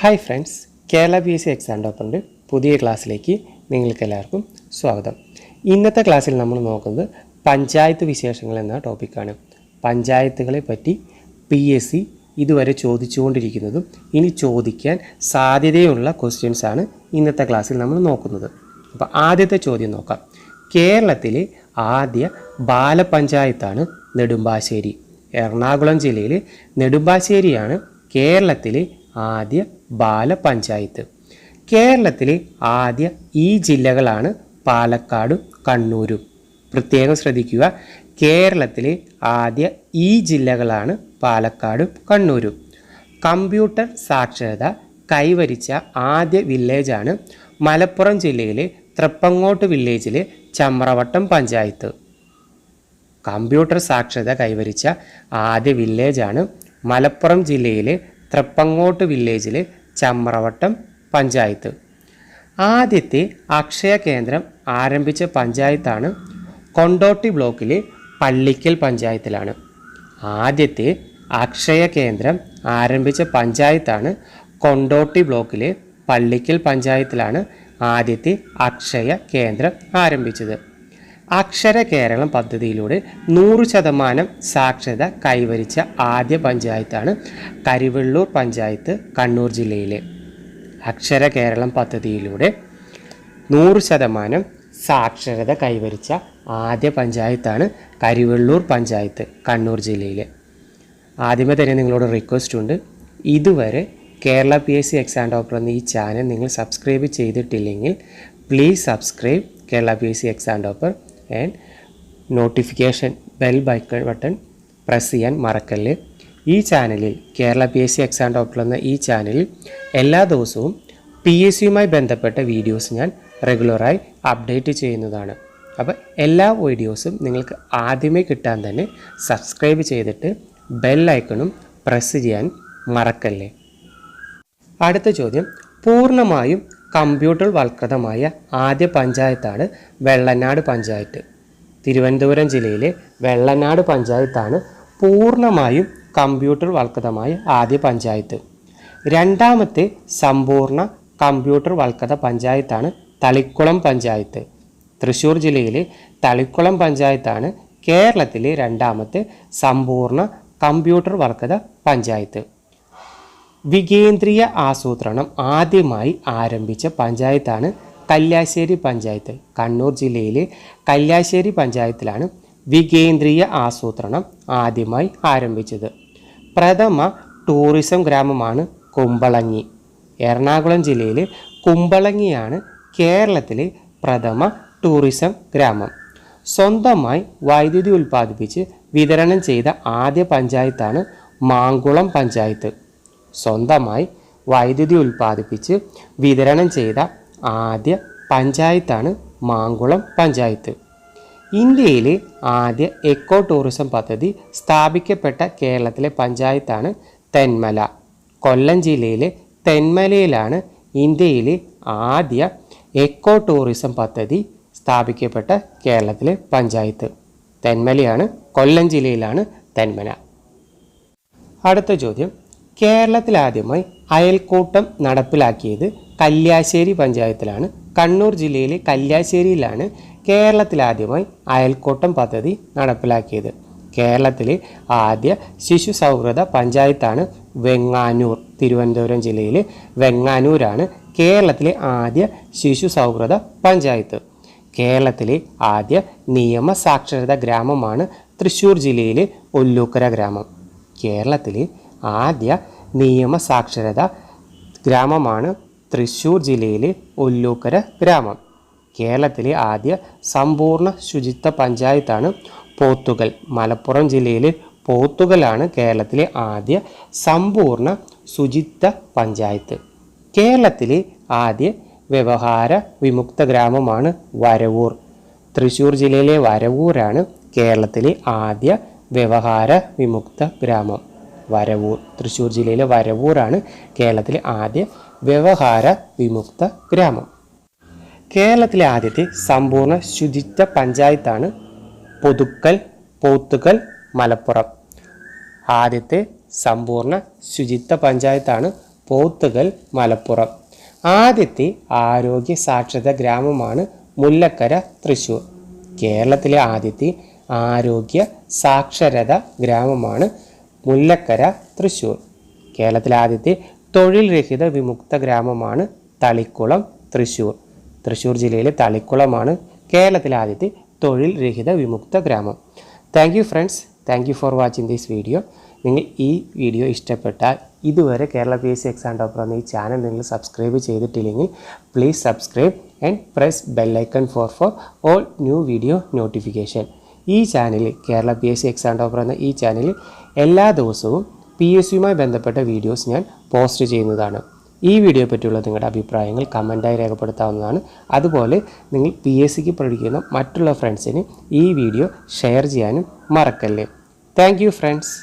Hi friends Kerala P S C exam ടോപ്പറിന്റെ പുതിയ ക്ലാസ്സിലേക്ക് നിങ്ങൾക്ക് എല്ലാവർക്കും സ്വാഗതം. ഇന്നത്തെ ക്ലാസ്സിൽ നമ്മൾ നോക്കുന്നത് പഞ്ചായത്ത് വിശേഷങ്ങൾ എന്ന ടോപ്പിക്കാണ് പഞ്ചായത്തുകളെ പറ്റി പി എസ് സി ഇതുവരെ ചോദിച്ചുകൊണ്ടിരിക്കുന്നതും ഇനി ചോദിക്കാൻ സാധ്യതയുള്ള ക്വസ്റ്റ്യൻസ് ആണ് ഇന്നത്തെ ക്ലാസ്സിൽ നമ്മൾ നോക്കുന്നത്. അപ്പോൾ ആദ്യത്തെ ചോദ്യം നോക്കാം. കേരളത്തിലെ ആദ്യ ബാലപഞ്ചായത്താണ് നെടുമ്പാശ്ശേരി. എറണാകുളം ജില്ലയിലെ നെടുമ്പാശ്ശേരിയാണ് കേരളത്തിലെ ആദ്യ ബാലപഞ്ചായത്ത്. കേരളത്തിലെ ആദ്യ ഈ ജില്ലകളാണ് പാലക്കാടും കണ്ണൂരും. പ്രത്യേകം ശ്രദ്ധിക്കുക കേരളത്തിലെ ആദ്യ ഈ ജില്ലകളാണ് പാലക്കാടും കണ്ണൂരും. കമ്പ്യൂട്ടർ സാക്ഷരത കൈവരിച്ച ആദ്യ വില്ലേജാണ് മലപ്പുറം ജില്ലയിലെ തൃപ്പങ്ങോട്ട് വില്ലേജിലെ ചമ്രവട്ടം പഞ്ചായത്ത്. കമ്പ്യൂട്ടർ സാക്ഷരത കൈവരിച്ച ആദ്യ വില്ലേജാണ് മലപ്പുറം ജില്ലയിലെ തൃപ്പങ്ങോട്ട് വില്ലേജിലെ ചമ്രവട്ടം പഞ്ചായത്ത്. ആദ്യത്തെ അക്ഷയ കേന്ദ്രം ആരംഭിച്ച പഞ്ചായത്താണ് കൊണ്ടോട്ടി ബ്ലോക്കിലെ പള്ളിക്കൽ പഞ്ചായത്തിലാണ്. ആദ്യത്തെ അക്ഷയ കേന്ദ്രം ആരംഭിച്ച പഞ്ചായത്താണ് കൊണ്ടോട്ടി ബ്ലോക്കിലെ പള്ളിക്കൽ പഞ്ചായത്തിലാണ് ആദ്യത്തെ അക്ഷയ കേന്ദ്രം ആരംഭിച്ചത്. അക്ഷര കേരളം പദ്ധതിയിലൂടെ നൂറ് ശതമാനം സാക്ഷരത കൈവരിച്ച ആദ്യ പഞ്ചായത്താണ് കരിവെള്ളൂർ പഞ്ചായത്ത് കണ്ണൂർ ജില്ലയിലെ. അക്ഷര കേരളം പദ്ധതിയിലൂടെ നൂറ് ശതമാനം സാക്ഷരത കൈവരിച്ച ആദ്യ പഞ്ചായത്താണ് കരിവെള്ളൂർ പഞ്ചായത്ത് കണ്ണൂർ ജില്ലയിലെ. ആദ്യമേ തന്നെ നിങ്ങളോട് റിക്വസ്റ്റ് ഉണ്ട്. ഇതുവരെ Kerala P S C exam doctor എന്ന ഈ ചാനൽ നിങ്ങൾ സബ്സ്ക്രൈബ് ചെയ്തിട്ടില്ലെങ്കിൽ please subscribe Kerala P S C exam topper and notification bell icon button press ചെയ്യാൻ മറക്കല്ലേ ഈ ചാനലിൽ Kerala P S C exam topper എന്ന ഈ ചാനലിൽ എല്ലാ ദിവസവും പി എസ് സിയുമായി ബന്ധപ്പെട്ട വീഡിയോസ് ഞാൻ റെഗുലറായി അപ്ഡേറ്റ് ചെയ്യുന്നതാണ്. അപ്പോൾ എല്ലാ വീഡിയോസും നിങ്ങൾക്ക് ആദ്യമേ കിട്ടാൻ തന്നെ സബ്സ്ക്രൈബ് ചെയ്തിട്ട് ബെൽ ഐക്കണും പ്രസ് ചെയ്യാൻ മറക്കല്ലേ അടുത്ത ചോദ്യം. പൂർണമായും കമ്പ്യൂട്ടർ വൽകൃതമായ ആദ്യ പഞ്ചായത്താണ് വെള്ളനാട് പഞ്ചായത്ത്. തിരുവനന്തപുരം ജില്ലയിലെ വെള്ളനാട് പഞ്ചായത്താണ് പൂർണമായും കമ്പ്യൂട്ടർ വൽകൃതമായ ആദ്യ പഞ്ചായത്ത്. രണ്ടാമത്തെ സമ്പൂർണ കമ്പ്യൂട്ടർ വൽകൃത പഞ്ചായത്താണ് തളിക്കുളം പഞ്ചായത്ത്. തൃശ്ശൂർ ജില്ലയിലെ തളിക്കുളം പഞ്ചായത്താണ് കേരളത്തിലെ രണ്ടാമത്തെ സമ്പൂർണ കമ്പ്യൂട്ടർ വർക്കത പഞ്ചായത്ത്. വികേന്ദ്രീയ ആസൂത്രണം ആദ്യമായി ആരംഭിച്ച പഞ്ചായത്താണ് കല്യാശ്ശേരി പഞ്ചായത്ത്. കണ്ണൂർ ജില്ലയിലെ കല്യാശ്ശേരി പഞ്ചായത്തിലാണ് വികേന്ദ്രീയ ആസൂത്രണം ആദ്യമായി ആരംഭിച്ചത്. പ്രഥമ ടൂറിസം ഗ്രാമമാണ് കുമ്പളങ്ങി. എറണാകുളം ജില്ലയിലെ കുമ്പളങ്ങിയാണ് കേരളത്തിലെ പ്രഥമ ടൂറിസം ഗ്രാമം. സ്വന്തമായി വൈദ്യുതി ഉൽപ്പാദിപ്പിച്ച് വിതരണം ചെയ്ത ആദ്യ പഞ്ചായത്താണ് മാങ്കുളം പഞ്ചായത്ത്. സ്വന്തമായി വൈദ്യുതി ഉൽപ്പാദിപ്പിച്ച് വിതരണം ചെയ്ത ആദ്യ പഞ്ചായത്താണ് മാങ്കുളം പഞ്ചായത്ത്. ഇന്ത്യയിലെ ആദ്യ എക്കോ ടൂറിസം പദ്ധതി സ്ഥാപിക്കപ്പെട്ട കേരളത്തിലെ പഞ്ചായത്താണ് തെന്മല. കൊല്ലം ജില്ലയിലെ തെന്മലയിലാണ് ഇന്ത്യയിലെ ആദ്യ എക്കോ ടൂറിസം പദ്ധതി സ്ഥാപിക്കപ്പെട്ട കേരളത്തിലെ പഞ്ചായത്ത്. തെന്മലയാണ് കൊല്ലം ജില്ലയിലാണ് തെന്മല. അടുത്ത ചോദ്യം. കേരളത്തിൽ ആദ്യമായി അയൽക്കൂട്ടം നടപ്പിലാക്കിയത് കല്യാശ്ശേരി പഞ്ചായത്തിലാണ്. കണ്ണൂർ ജില്ലയിലെ കല്യാശ്ശേരിയിലാണ് കേരളത്തിലാദ്യമായി അയൽക്കൂട്ടം പദ്ധതി നടപ്പിലാക്കിയത്. കേരളത്തിലെ ആദ്യ ശിശു സൗഹൃദ പഞ്ചായത്താണ് വെങ്ങാനൂർ. തിരുവനന്തപുരം ജില്ലയിലെ വെങ്ങാനൂരാണ് കേരളത്തിലെ ആദ്യ ശിശു സൗഹൃദ പഞ്ചായത്ത്. കേരളത്തിലെ ആദ്യ നിയമ സാക്ഷരത ഗ്രാമമാണ് തൃശ്ശൂർ ജില്ലയിലെ ഒല്ലൂക്കര ഗ്രാമം. കേരളത്തിലെ ആദ്യ നിയമ സാക്ഷരത ഗ്രാമമാണ് തൃശ്ശൂർ ജില്ലയിലെ ഒല്ലൂക്കര ഗ്രാമം. കേരളത്തിലെ ആദ്യ സമ്പൂർണ ശുചിത്വ പഞ്ചായത്താണ് പോത്തുകൽ. മലപ്പുറം ജില്ലയിലെ പോത്തുകലാണ് കേരളത്തിലെ ആദ്യ സമ്പൂർണ ശുചിത്വ പഞ്ചായത്ത്. കേരളത്തിലെ ആദ്യ വ്യവഹാര വിമുക്ത ഗ്രാമമാണ് വരവൂർ. തൃശ്ശൂർ ജില്ലയിലെ വരവൂരാണ് കേരളത്തിലെ ആദ്യ വ്യവഹാര വിമുക്ത ഗ്രാമം. വരവൂർ. തൃശ്ശൂർ ജില്ലയിലെ വരവൂരാണ് കേരളത്തിലെ ആദ്യ വ്യവഹാര വിമുക്ത ഗ്രാമം. കേരളത്തിലെ ആദ്യത്തെ സമ്പൂർണ ശുചിത്വ പഞ്ചായത്താണ് പുതുക്കൽ പോത്തുക്കൽ മലപ്പുറം. ആദ്യത്തെ സമ്പൂർണ ശുചിത്വ പഞ്ചായത്താണ് പോത്തുകൽ മലപ്പുറം. ആദ്യത്തെ ആരോഗ്യ സാക്ഷരത ഗ്രാമമാണ് മുല്ലക്കര തൃശ്ശൂർ. കേരളത്തിലെ ആദ്യത്തെ ആരോഗ്യ സാക്ഷരത ഗ്രാമമാണ് മുല്ലക്കര തൃശ്ശൂർ. കേരളത്തിലെ ആദ്യത്തെ തൊഴിൽ രഹിത വിമുക്ത ഗ്രാമമാണ് തളിക്കുളം തൃശ്ശൂർ. തൃശ്ശൂർ ജില്ലയിലെ തളിക്കുളമാണ് കേരളത്തിലെ ആദ്യത്തെ തൊഴിൽ രഹിത വിമുക്ത ഗ്രാമം. Thank you friends thank you for watching this video നിങ്ങൾ ഈ വീഡിയോ ഇഷ്ടപ്പെട്ടാൽ ഇതുവരെ Kerala P S C exam topper എന്ന ഈ ചാനൽ നിങ്ങൾ സബ്സ്ക്രൈബ് ചെയ്തിട്ടില്ലെങ്കിൽ please subscribe and press bell icon for for all new video notification ഈ ചാനലിൽ Kerala P S C exam topper എന്ന ഈ ചാനലിൽ എല്ലാ ദിവസവും പി എസ് സിയുമായി ബന്ധപ്പെട്ട വീഡിയോസ് ഞാൻ പോസ്റ്റ് ചെയ്യുന്നതാണ്. ഈ വീഡിയോ പറ്റിയുള്ള നിങ്ങളുടെ അഭിപ്രായങ്ങൾ കമന്റായി രേഖപ്പെടുത്താവുന്നതാണ്. അതുപോലെ നിങ്ങൾ പി എസ് സിക്ക് പഠിക്കുന്ന മറ്റുള്ള ഫ്രണ്ട്സിന് ഈ വീഡിയോ ഷെയർ ചെയ്യാനും മറക്കല്ലേ. Thank friends